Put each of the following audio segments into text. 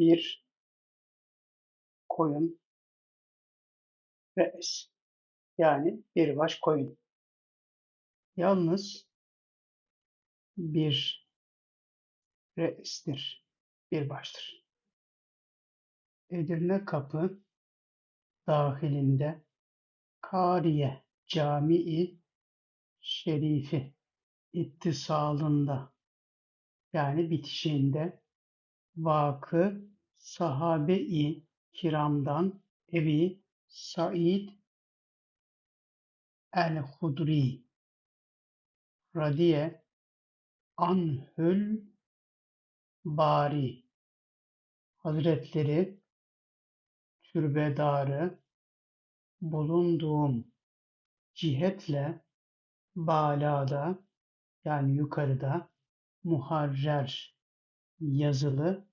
bir koyun re'es yani bir baş koyun. Yalnız bir re'estir, bir baştır. Edirne Kapı dahilinde Kariye Camii Şerifi ittisalında yani bitişiğinde vakı sahabe-i kiramdan Ebi Said el-Hudri radiye anhül bari Hazretleri türbedarı bulunduğum cihetle balada yani yukarıda muharrer yazılı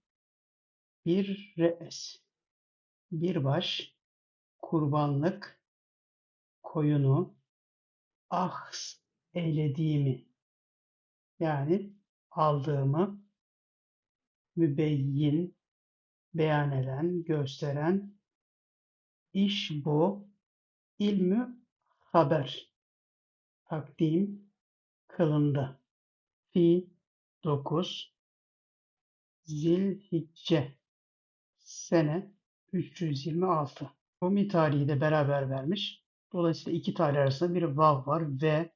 bir re'es, bir baş kurbanlık koyunu ahs eylediğimi yani aldığımı mübeyyin beyan eden, gösteren iş bu. ilmü haber takdim kılındı. Fi 9 Zilhicce sene 326. Rumi tarihi de beraber vermiş. Dolayısıyla iki tarih arasında bir vav var ve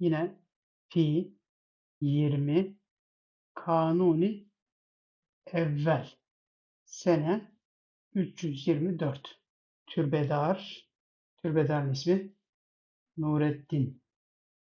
yine fi 20 kanuni evvel sene 324. Türbedar, Türbedar'ın ismi Nureddin